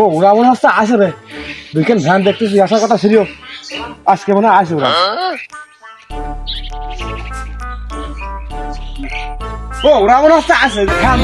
ও, ওরা মনে হচ্ছে আসে রে। বিকেল ভ্যান দেখতেছি, আসার কথা ছিল। আজকে মনে হয় আসে ওরা। ও, ওরা মনে হচ্ছে আসে। ভ্যান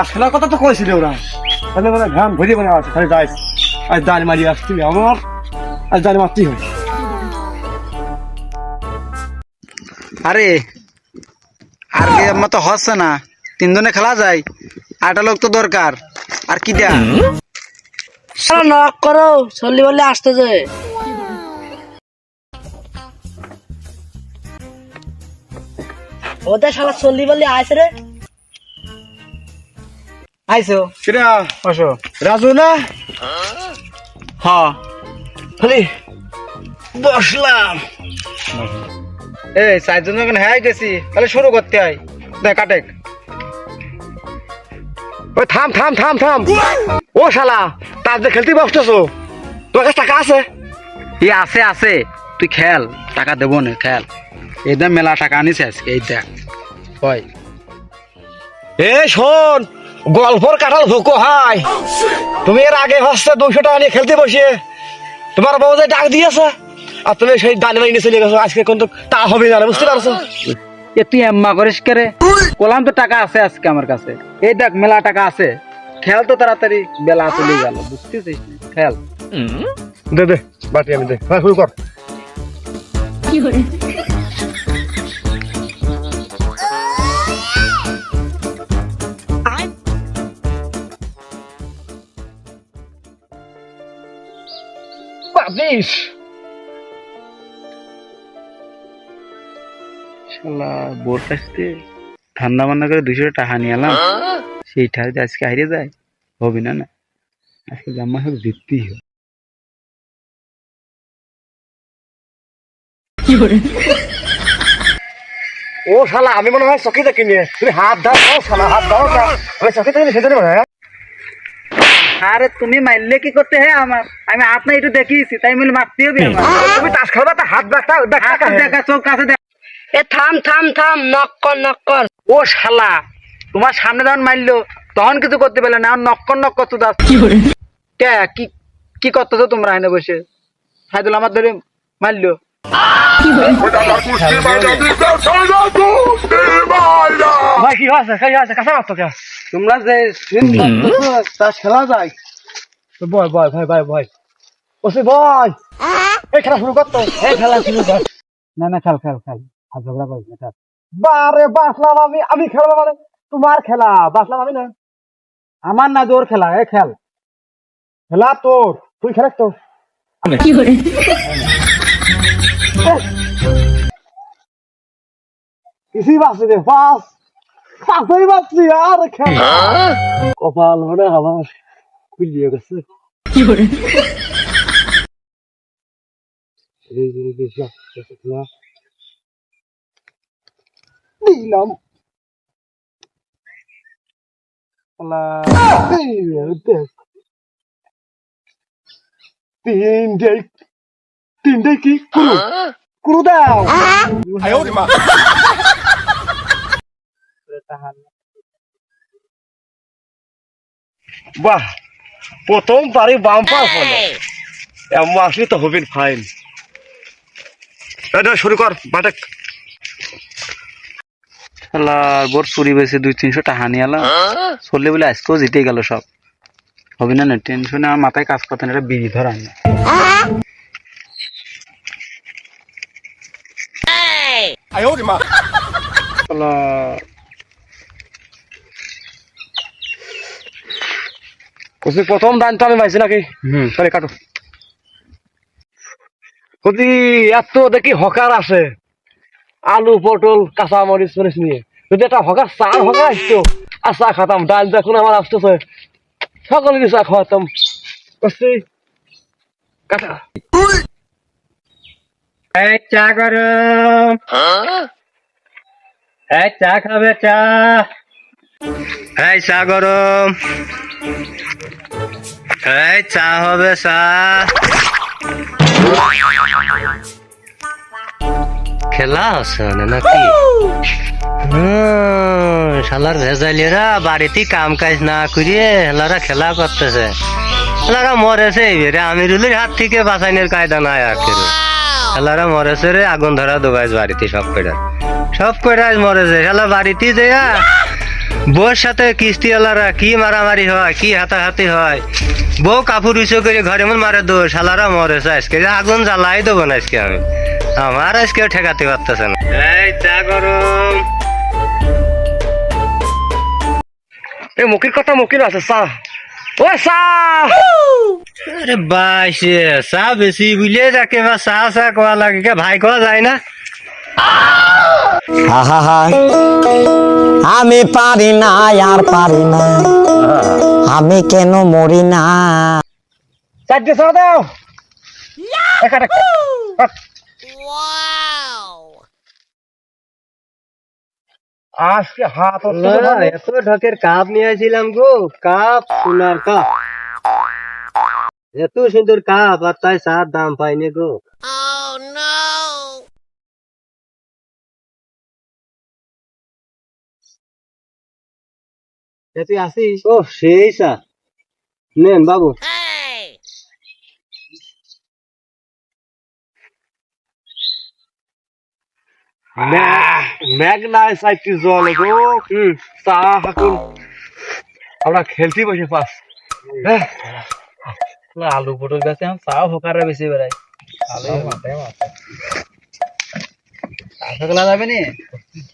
আজ কথা তো কইছিল ওরা। তাহলে মানে ভ্যান ভরিয়ে মানে আছে খালি যাইস আজ দান মারি আসছি আমার। আজ দান মারতেই হয়। আরে, আর কি আমার তো হচ্ছে না। তিনজনে খেলা যায়। আটা লোক তো দরকার। আর কি দেয়া? নক করো চল্লি বললে আসতে যে। ওদের শালা চল্লি বললে আসে রে। আইসো। কিরা? বসো রাজু না? হ। খালি বসলাম এই চারজন যখন হ্যাঁ গেছি। তাহলে শুরু করতে হয়। দেখ কাটেক। ওই থাম থাম থাম থাম। ও শালা তার যে খেলতে বসতেছো? তোর কাছে টাকা আছে? ই আছে আছে। তুই খেল টাকা দেবো না খেল। এই দেখ মেলা টাকা আনিস আজকে এই দেখ। হয় এ শোন গল্পর কাঁঠাল ভুকো হাই তুমি এর আগে হচ্ছে দুশো টাকা নিয়ে খেলতে বসিয়ে। তোমার বাবু যে ডাক দিয়েছে আর তুমি সেই দানি মাইনে চলে গেছো। আজকে কিন্তু তা হবে না বুঝতে পারছ? এ তুই এম্মা করিস কে রে? বললাম তো টাকা আছে আজকে আমার কাছে। এই দেখ মেলা টাকা আছে। খেল তো তাড়াতাড়ি বেলা চলে গেল বুঝতেছিস খেল। দে দে বাটি আমি দে। হ্যাঁ শুরু কর। বাবিশ শালা বোর কাছ থেকে ঠান্ডা মান্না করে দুশো টাকা নিয়ে এলাম। সেইটা যদি আজকে হারিয়ে যায় হবে না না। আজকে জামা সব জিততেই হবে। ও শালা আমি মনে হয় চকি দেখি নিয়ে। তুমি হাত দাও ও শালা হাত দাও আমি চকি দেখি সেজন্য মনে হয়? আরে তুমি মারলে কি করতে হ্যাঁ আমার? আমি হাত না একটু দেখিয়েছি তাই মিলে মারতে হবে আমার তুমি তাস খেলবা তা হাত দেখা দেখা হাত দেখা চোখ কাছে দেখ। এ থাম থাম থাম নক কর নক ও শালা তোমার সামনে যখন মারলো তখন কিছু করতে পারলে না নক্কর নক করতে দাস কে কি কি করতেছো তোমরা এনে বসে? সাইদুল আমার ধরে মারলো। তোমরা যে খেলা যায়। তো ওসে এই খেলা শুরু করতো এই খেলা শুরু কর। না না খেল খেল খেল। হাত ঝগড়া করিস না বারে বাসলাম আমি আমি খেলব মানে তোমার খেলা বাসলাম আমি না আমার না জোর খেলা এ খেল খেলা তোর তুই খেলে তো কিছুই বাঁচি রে পাস পাঁচই বাঁচছি আর খেল কপাল মানে আমার গেছে আসছে খেলা দিলাম কি কুরু কুরু দাও বাহ প্রথম পারি বাম্পার হলো এমন আসলে তো হবেন ফাইন এটা শুরু কর বাটেক শালা বোর চুরি বেশি দুই তিনশো টাকা নিয়ে এলাম। চললে বলে আজকেও জিতে গেল সব। হবে না না টেনশনে আমার মাথায় কাজ করতে না এটা বিড়ি ধরা না। প্রথম দান তো আমি পাইছি নাকি? হুম। সরে কাটো। যদি এত দেখি হকার আছে। আলু পটল কাঁচা মরিচ মরিচ নিয়ে। যদি একটা হকার চার হকার আসতো আর চা খাতাম ডাল দেখুন আমার আসতেছে সকলে চা খাওয়াতাম চা গরম এই চা খাবে চা এই চা গরম এই চা হবে চা খেলা আছে মানে নাকি শালার ভেজালিরা বাড়িতে কাম কাজ না করিয়ে হেলারা খেলা করতেছে। হেলারা মরেছে আমি আমিরুলের হাত থেকে বাঁচাইনের কায়দা নাই আর কেউ। হেলারা মরেছে রে, আগুন ধরা দোবাইজ বাড়িতে সব কয়টা সব কয়টা মরেছে হেলা বাড়িতে দেয়া বউর সাথে কিস্তিওয়ালারা কি মারামারি হয় কি হাতাহাতি হয়। বউ কাপড় উঁচু করে ঘরে মন মারে দো শালারা মরেছে আজকে। আগুন জ্বালাই দেবো না আজকে আমি। আমার আজকে ঠেকাতে পারতেছে না। এই চা গরম। এই মুখির কথা মুখির আছে চা। ও চা! আরে বাইশে চা বেশি বুলিয়ে যাকে বা চা চা কোয়া লাগে কে ভাই কোয়া যায় না? আহা আমি পারি না আর পারি না। আমি কেন মরি না? চারটে দাও। আজকে হাত। এত ঢকের কাপ নিয়ে আসছিলাম গো। কাপ সোনার কাপ। এত সুন্দর কাপ আর তাই চার দাম পাইনি গো। তুই আসিস? ও সেই চা নেন বাবু। ম্যাগ- ম্যাগনায় চারটি জল গো। হুম, চা হাকুন। আমরা খেলতে বসে পাস। আলু পটল গাছে আমি চাও হকাররা বেশি বেড়াই। চা যাবে নি?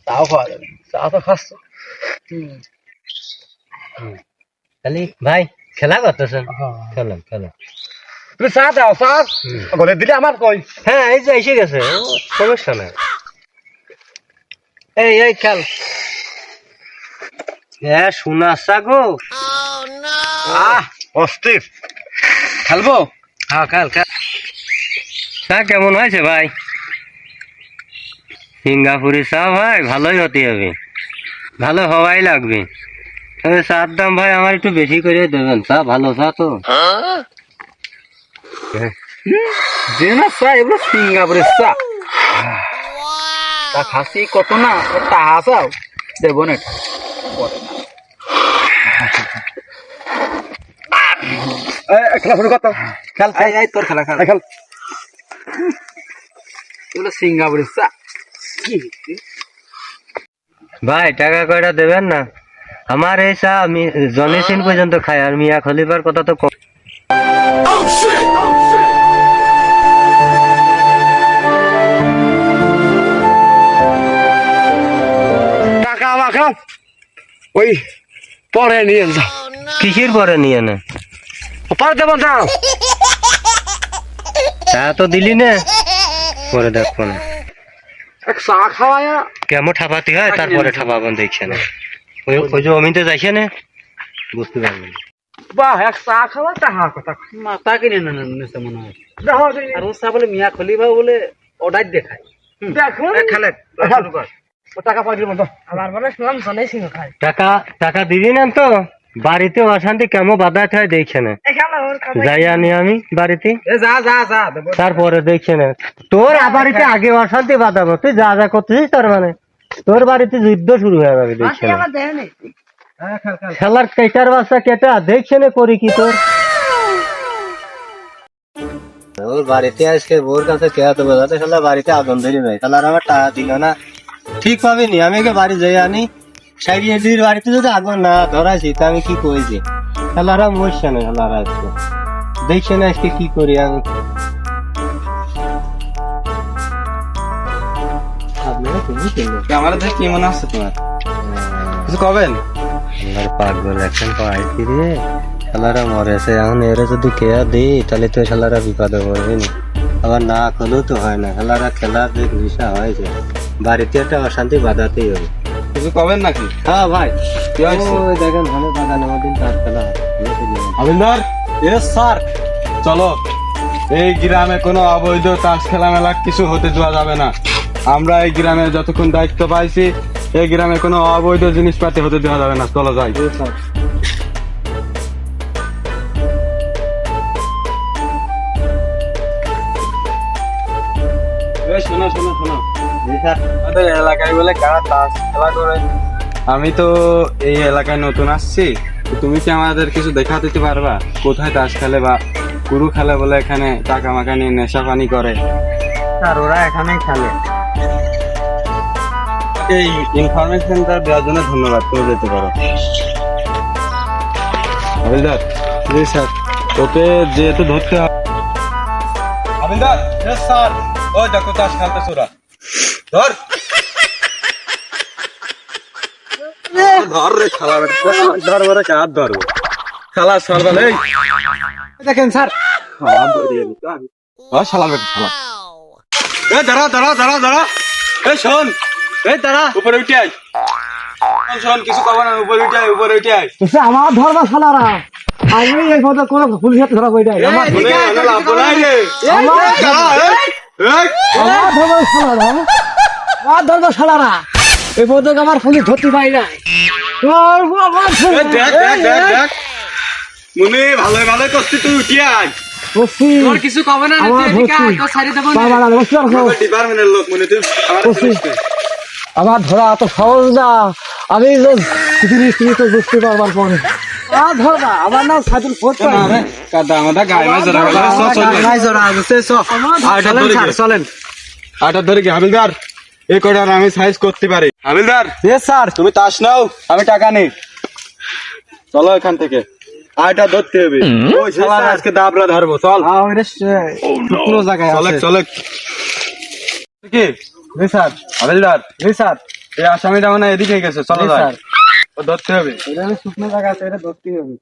চাও খাওয়া যাবে। চা তো খাচ্ছ। খালি ভাই খেলা করতেছেন? খেলেন খেলেন। তুমি চা দাও চা। দিলে আমার কই? হ্যাঁ এই যে এসে গেছে সমস্যা নাই। এই এই খেল। হ্যাঁ শোনা গো আহ অস্থির। খেলব? হ্যাঁ খেল খেল। চা কেমন হয়েছে ভাই? সিঙ্গাপুরি চা ভাই ভালোই হতে হবে। ভালো হওয়াই লাগবে। চার দাম ভাই আমার একটু বেশি করে দেবেন চা ভালো চা তো। যে না চা এগুলো সিঙ্গাপুরের চা। তা খাসি কত না টাহা চাও দেবো না খেলা শুরু করতো খেল এই তোর খেলা খেলা। খেল। এগুলো সিঙ্গাপুরের চা। ভাই টাকা কয়টা দেবেন না? আমার এই চা আমি জনেসিন পর্যন্ত খাই আর মিয়া খলিফার কথা তো কম। টাকা আমাকে ওই পরে নিয়ে যাও। কিসের পরে নিয়ে না? পরে দেবো যাও চা তো দিলি না। পরে দেখব না। চা খাওয়ায় কেমন ঠাপাতি হয় তারপরে ঠাপাবেন দেখছে না। ওই ওই যাইছে না? বুঝতে পারবেন বাহ এক চা খাওয়া টাকা কথা। মাথা কিনে না মনে হয়। আর ও চা বলে মিয়া খলিফা বলে অর্ডার দেখায়। দেখুন খেলে শুরু কর। ও টাকা পাই দিব তো আমার মানে শুনলাম জনে সিংহ খায় টাকা টাকা দিবি না তো? বাড়িতে অশান্তি কেমন বাধা হয় দেখছে না। যাই আনি আমি বাড়িতে। যা যা যা দেবো। তারপরে দেখছে না। তোর বাড়িতে আগে অশান্তি বাঁধাবো। তুই যা যা করতেছিস তার মানে। তোর বাড়িতে যুদ্ধ শুরু হয়ে যাবে দেখছে হ্যাঁ খেল খেল। খেলার কেটার বাচ্চা কেটা দেখছে না করি কি তোর। ওর বাড়িতে আজকে বোর কাছে কেয়া তো বোঝাতে বাড়িতে আগুন ধরে নেই তাহলে আর আমার টাকা দিল না। ঠিক পাবি নি? আমি একে বাড়ি যাই আনি। সাইডির বাড়িতে যদি আগুন না ধরাইছি তা আমি কি আর মরছে না আজকে। দেখছে না আজকে কি করি আমি? দেখে কি মনে হচ্ছে তোমার? কিছু কবেন? পাগল এখন পাইছি রে শালারা মরেছে। এখন এরা যদি কেয়া দিই তাহলে তো শালারা বিপদে পড়বে না। আবার না করলেও তো হয় না। শালারা খেলার যে হয়েছে বাড়িতে একটা অশান্তি বাধাতেই হবে। কিছু কবেন নাকি? হ্যাঁ ভাই। ওই দেখেন ভালো বাগান আমাদের তার খেলা। এস স্যার চলো। এই গ্রামে কোনো অবৈধ তাস খেলা মেলা কিছু হতে দেওয়া যাবে না। আমরা এই গ্রামে যতক্ষণ দায়িত্ব পাইছি এই গ্রামে কোনো অবৈধ জিনিসপাতি হতে দেওয়া যাবে না। চলো যাই। শোনো শোনো শোনো। আমাদের এলাকায় বলে কারা তাস খেলা করে? আমি তো এই এলাকায় নতুন আসছি। তুমি কি আমাদের কিছু দেখা দিতে পারবা? কোথায় তাস খেলে বা কুরু খেলে বলে এখানে টাকা মাকা নিয়ে নেশা পানি করে? স্যার ওরা এখানেই খেলে। এই ইনফরমেশনটা দেওয়ার জন্য ধন্যবাদ তুমি যেতে পারো। হাবিলদার জি স্যার। তোকে যেহেতু ধরতে হবে হাবিলদার স্যার ওই দেখো তাস খেলতে ওরা ধর। ধর রে খালা ধর বরে কাজ ধরবো খালা সরবাল এই। দেখেন স্যার। শালা শালা। দাঁড়া দাঁড়া দাঁড়া দাঁড়া। এ শোন। এই দাঁড়া উপরে উঠে আয়। শোন, শোন কিছু কব না উপরে উঠে আয় উপরে উঠে আয়। সে আমার ধরবা শালারা। আমি এই কথা কোনো পুলিশের ধরা বই নাই আমার লাভ নাই রে আমার এই এই আমার ধরবা শালারা। আমার ধরবা শালারা। এই পর্যন্ত আমার পুলিশ ধরতে পাই নাই মনে ভালো ভালো করছিস তুই উঠে আয়। কিছু কবে না ডিপার্টমেন্টের লোক মনে তুই আমার ধরা এত সহজ না। আমি তো জিনিস তুমি তো বুঝতে পারবার পরে। আমার আমার নাম আটা চলেন আটা ধরে কি হাবিলদার এই কটার আমি সাইজ করতে পারি? হাবিলদার স্যার তুমি তাস নাও আমি টাকা নেই। চলো এখান থেকে। আয়টা ধরতে হবে। ওই আজকে দাবরা ধরবো চল। শুকনো জায়গায় চলে চলে কি? জি স্যার হাবিলদার জি স্যার এই আসামিটা মানে এদিকে গেছে চলো স্যার। ও ধরতে হবে। এটা শুকনো জায়গা আছে এটা ধরতেই হবে।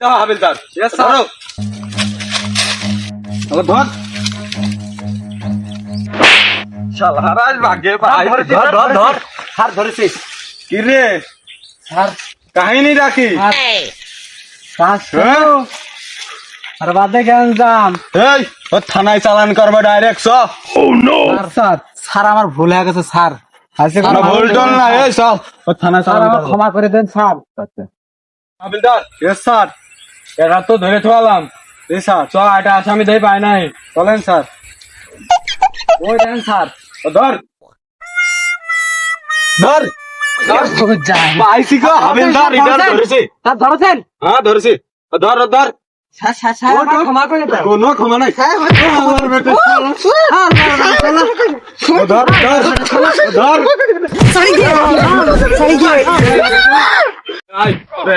হাবিলদার। Yes, sir. চলো ধর। শালার ভাগে ভাই। ধর ধর ধর স্যার কি রে? স্যার। কাহিনী রাখি? আর বাদে কেন যান এই ও থানায় চালান করবে ডাইরেক্ট স্যার স্যার আমার ভুল হয়ে গেছে স্যার। ভুল টল না এই চল ও থানায় চালান করবে। ক্ষমা করে দেন স্যার। হাবিলদার। Yes sir. এরা তো ধরে থাকলাম এই স্যার চ এটা আসামি দেই পায় নাই। চলেন স্যার। ওই দেন স্যার। ও ধর। ধর। যায় পাইছি গো হাবিলদার ইদার ধরেছি। স্যার ধরেছেন? হ্যাঁ ধরেছি। ধর ধর। কোনো ক্ষমা নাই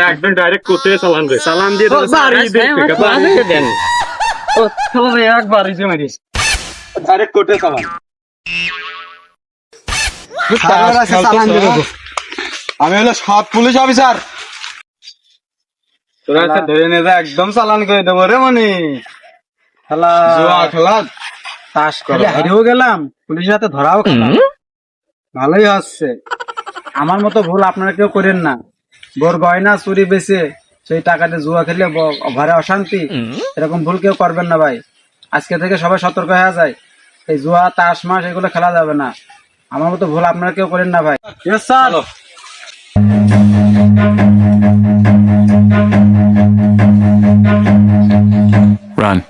একদম ডাইরেক্ট চালান রে চালান দিয়ে দেন একবার ডাইরেক্ট দিয়ে দেবো। আমি হলো সৎ পুলিশ অফিসার তোরা ধরে নিয়ে যা একদম চালান করে দেবো রে মনি। শালা জুয়া খেলা। তাস করো এই গেলাম পুলিশের হাতে ধরাও খেলাম ভালোই হচ্ছে। আমার মতো ভুল আপনারা কেউ করেন না। বোর গয়না চুরি বেচে সেই টাকাতে জুয়া খেলে ঘরে অশান্তি। এরকম ভুল কেউ করবেন না ভাই। আজকে থেকে সবাই সতর্ক হয়ে যায়। এই জুয়া তাস মাস এগুলো খেলা যাবে না। আমার মতো ভুল আপনারা কেউ করেন না ভাই। Sir Run.